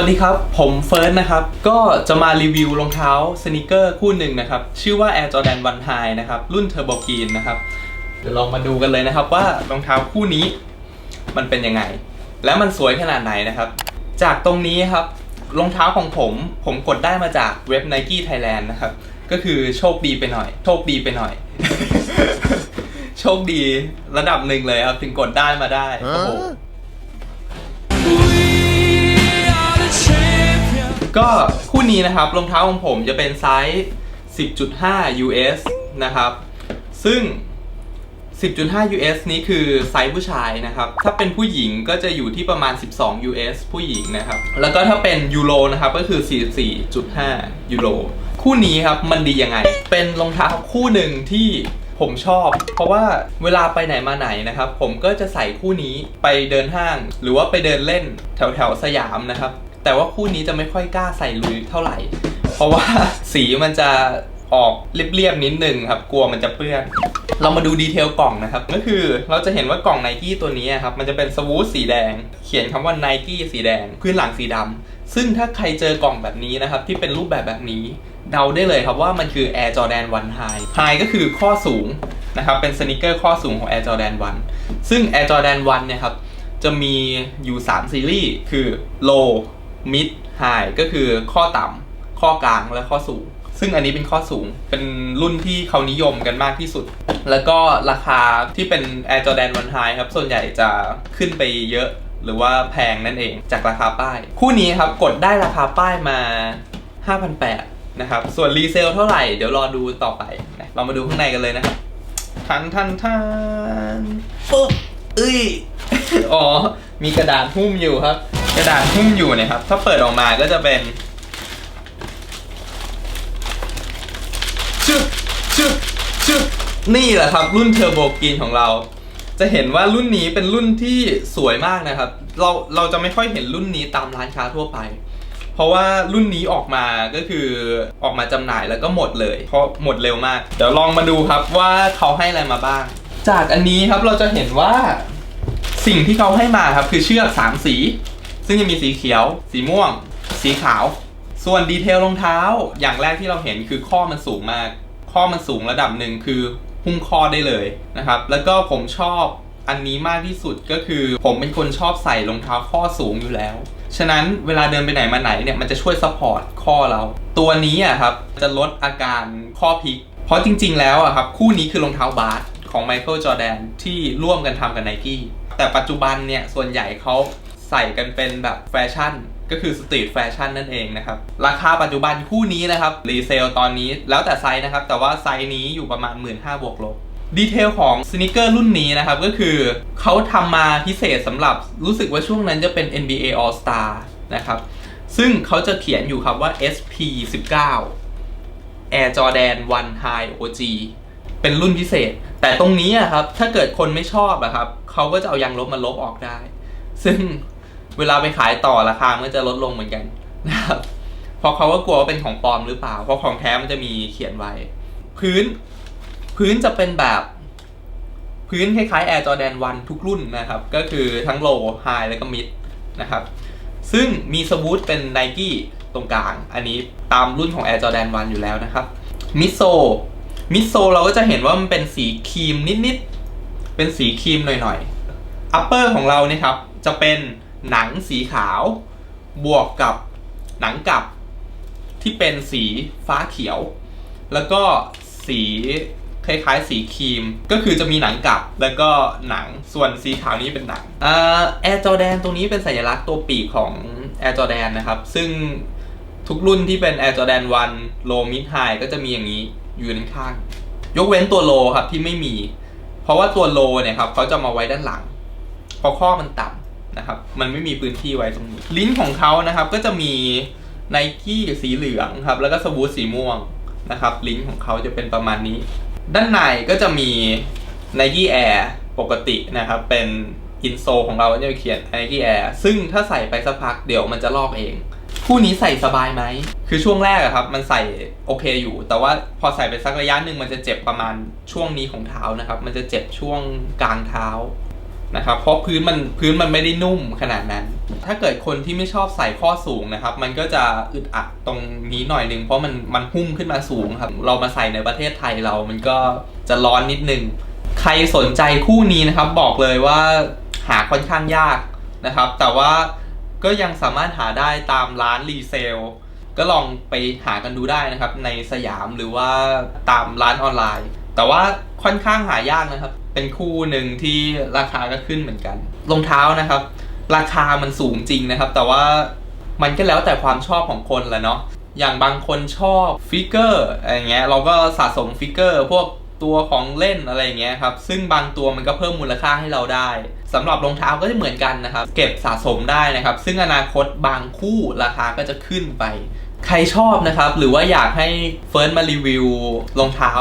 ัสดีครับ ผมเฟิร์สนะครับ ก็จะมารีวิวรองเท้าสนิเกอร์คู่หนึ่งนะครับ ชื่อว่า Air Jordan 1 High นะครับ รุ่น Turbo Green นะครับ เดี๋ยวลองมาดูกันเลยนะครับว่ารองเท้าคู่นี้มันเป็นยังไง และมันสวยขนาดไหนนะครับ จากตรงนี้ครับรองเท้าของผมผมกดได้มาจากเว็บ Nike Thailand นะครับ ก็คือโชคดีไปหน่อย โชคดีไปหน่อย โชคดีระดับหนึ่งเลยครับ ถึงกดได้มาได้โอ้โห ก็คู่นี้นะครับรองเท้าของผมจะเป็นไซส์ 10.5 US นะครับ ซึ่ง 10.5 US นี้คือไซส์ผู้ชายนะครับ ถ้าเป็นผู้หญิงก็จะอยู่ที่ประมาณ 12 US ผู้หญิงนะครับ แล้วก็ถ้าเป็นยูโรนะครับก็คือ 44.5 ยูโร คู่นี้ครับมันดียังไง เป็นรองเท้าคู่หนึ่งที่ผมชอบ เพราะว่าเวลาไปไหนมาไหนนะครับ ผมก็จะใส่คู่นี้ไปเดินห้าง หรือว่าไปเดินเล่นแถวแถวสยามนะครับ แต่ว่าคู่นี้จะไม่ค่อยกล้าใส่ลุยเท่าไหร่ เพราะว่าสีมันจะออกเรียบๆนิดนึงครับกลัวมันจะเปื้อนเรามาดูดีเทลกล่องนะครับ ก็คือเราจะเห็นว่ากล่องไนกี้ตัวนี้ครับ มันจะเป็นสวูทสีแดง เขียนคำว่าไนกี้สีแดง พื้นหลังสีดำซึ่งถ้าใครเจอกล่องแบบนี้นะครับ ที่เป็นรูปแบบแบบนี้ เดาได้เลยครับว่ามันคือ Air Jordan 1 High High ก็คือข้อสูงนะครับ เป็นสนิเกอร์ข้อสูงของ Air Jordan 1 ซึ่ง Air Jordan 1 เนี่ยครับ จะมีอยู่ 3 ซีรีส์ คือ low mid high ก็คือข้อต่ำข้อกลางและข้อสูง ซึ่งอันนี้เป็นข้อสูงเป็นรุ่นที่เขานิยมกันมากที่สุด แล้วก็ราคาที่เป็น Air Jordan 1 High ครับ ส่วนใหญ่จะขึ้นไปเยอะหรือว่าแพงนั่นเองจากราคาป้าย คู่นี้ครับกดได้ราคาป้ายมา 5,800นะครับ ส่วนรีเซลเท่าไหร่เดี๋ยวรอดูต่อไปนะเรามาดูข้างในกันเลยนะครับทันทันทันปุ๊บเอ้ยอ๋อ มีกระดาษหุ้มอยู่ครับก ระดาษหุ้มอยู่นี่ยครับ ถ้าเปิดออกมาก็จะเป็นชึบชึบชึบนี่แหละครับ รุ่นเทอร์โบกรีนของเรา จะเห็นว่ารุ่นนี้เป็นรุ่นที่สวยมากนะครับ เราเราจะไม่ค่อยเห็นรุ่นนี้ตามร้านค้าทั่วไป เพราะว่ารุ่นนี้ออกมาก็คือออกมาจำหน่ายแล้วก็หมดเลย เพราะหมดเร็วมาก เดี๋ยวลองมาดูครับว่าเขาให้อะไรมาบ้าง จากอันนี้ครับเราจะเห็นว่าสิ่งที่เขาให้มาครับคือเชือกสามสี ซึ่งจะมีสีเขียว สีม่วง สีขาว ส่วนดีเทลรองเท้า อย่างแรกที่เราเห็นคือข้อมันสูงมาก ข้อมันสูงระดับหนึ่งคือหุ้มข้อได้เลยนะครับ แล้วก็ผมชอบอันนี้มากที่สุดก็คือผมเป็นคนชอบใส่รองเท้าข้อสูงอยู่แล้ว ฉะนั้นเวลาเดินไปไหนมาไหนเนี่ยมันจะช่วยซัพพอร์ตข้อเรา ตัวนี้อะครับจะลดอาการข้อพลิก เพราะจริง ๆ แล้วอะครับคู่นี้คือรองเท้าบาสของไมเคิลจอแดนที่ร่วมกันทำกับไนกี้แต่ปัจจุบันเนี่ยส่วนใหญ่เขา ใส่กันเป็นแบบแฟชั่น ก็คือสตรีทแฟชั่นนั่นเองนะครับ ราคาปัจจุบันคู่นี้นะครับ รีเซลตอนนี้แล้วแต่ไซส์นะครับ แต่ว่าไซส์นี้อยู่ประมาณ 1 5ื่นบวกลบดีเทลของสนิเกอร์รุ่นนี้นะครับ ก็คือเขาทำมาพิเศษสำหรับรู้สึกว่าช่วงนั้นจะเป็น NBA All Star นะครับ ซึ่งเขาจะเขียนอยู่ครับว่า SP 19 Air Jordan 1 High OG เป็นรุ่นพิเศษ แต่ตรงนี้อะครับ ถ้าเกิดคนไม่ชอบอะครับ เขาก็จะเอายางลบมาลบออกได้ ซึ่ง เวลาไปขายต่อราคามันก็จะลดลงเหมือนกันนะครับเพราะเขาก็กลัวว่าเป็นของปลอมหรือเปล่า เพราะของแท้มันจะมีเขียนไว้ พื้นพื้นจะเป็นแบบพื้นคล้ายๆ Air Jordan 1 ทุกรุ่นนะครับ ก็คือทั้ง low high แล้วก็ mid นะครับ ซึ่งมีสวูทเป็น Nike ตรงกลาง อันนี้ตามรุ่นของ Air Jordan 1 อยู่แล้วนะครับ มิโซ มิโซเราก็จะเห็นว่ามันเป็นสีครีมนิดๆ เป็นสีครีมหน่อยๆ อัปเปอร์ของเราเนี่ยครับ จะเป็น หนังสีขาวบวกกับหนังกับที่เป็นสีฟ้าเขียว แล้วก็สีคล้ายๆสีครีม ก็คือจะมีหนังกับแล้วก็หนังส่วนสีขาวนี้เป็นหนังแอร์จอแดนตรงนี้เป็นสัญลักษณ์ตัวปีกของ Air Jordan นะครับ ซึ่งทุกรุ่นที่เป็น Air Jordan 1 Low Mid High ก็จะมีอย่างนี้อยู่ด้านข้าง ยกเว้นตัว Low ครับที่ไม่มี เพราะว่าตัว Low เนี่ยครับเขาจะมาไว้ด้านหลังเพราะข้อมันต่ำ นะครับ มันไม่มีพื้นที่ไว้ตรงนี้ ลิ้นของเขานะครับก็จะมีไนกี้สีเหลืองครับ แล้วก็สวูทสีม่วงนะครับ ลิ้นของเขาจะเป็นประมาณนี้ ด้านในก็จะมี Nike Air ปกตินะครับ เป็นอินโซของเราจะเขียน Nike Air ซึ่งถ้าใส่ไปสักพักเดี๋ยวมันจะลอกเอง คู่นี้ใส่สบายไหม คือช่วงแรกอะครับ มันใส่โอเคอยู่ แต่ว่าพอใส่ไปสักระยะหนึ่งมันจะเจ็บประมาณช่วงนี้ของเท้านะครับ มันจะเจ็บช่วงกลางเท้า นะครับ เพราะพื้นมันพื้นมันไม่ได้นุ่มขนาดนั้น ถ้าเกิดคนที่ไม่ชอบใส่ข้อสูงนะครับ มันก็จะอึดอัดตรงนี้หน่อยหนึ่งเพราะมันมันหุ้มขึ้นมาสูงครับ เรามาใส่ในประเทศไทยเรา มันก็จะร้อนนิดนึง ใครสนใจคู่นี้นะครับ บอกเลยว่าหาค่อนข้างยากนะครับ แต่ว่าก็ยังสามารถหาได้ตามร้านรีเซลก็ลองไปหากันดูได้นะครับ ในสยามหรือว่าตามร้านออนไลน์ แต่ว่าค่อนข้างหายากนะครับ เป็นคู่หนึ่งที่ราคาก็ขึ้นเหมือนกันรองเท้านะครับ ราคามันสูงจริงนะครับ แต่ว่ามันก็แล้วแต่ความชอบของคนแหละเนาะอย่างบางคนชอบฟิกเกอร์อะไรเงี้ยเราก็สะสมฟิกเกอร์พวกตัวของเล่นอะไรเงี้ยครับ ซึ่งบางตัวมันก็เพิ่มมูลค่าให้เราได้สำหรับรองเท้าก็จะเหมือนกันนะครับ เก็บสะสมได้นะครับ ซึ่งอนาคตบางคู่ราคาก็จะขึ้นไป ใครชอบนะครับ หรือว่าอยากให้เฟิร์นมารีวิวรองเท้า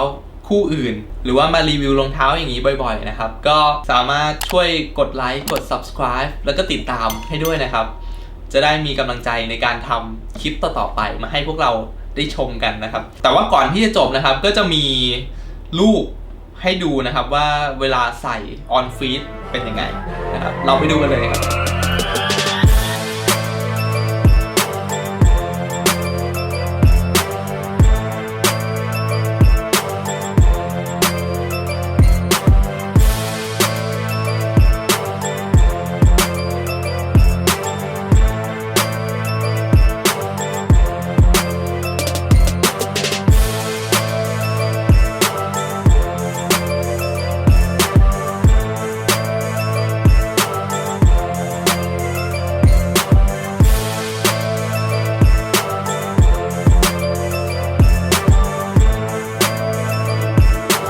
คู่อื่น หรือว่ามารีวิวรองเท้าอย่างนี้บ่อยๆนะครับ ก็สามารถช่วยกดไลค์กด subscribe แล้วก็ติดตามให้ด้วยนะครับ จะได้มีกำลังใจในการทำคลิปต่อๆไปมาให้พวกเราได้ชมกันนะครับ แต่ว่าก่อนที่จะจบนะครับ ก็จะมีรูปให้ดูนะครับว่าเวลาใส่ on feed เป็นยังไงนะครับ เราไปดูกันเลยครับ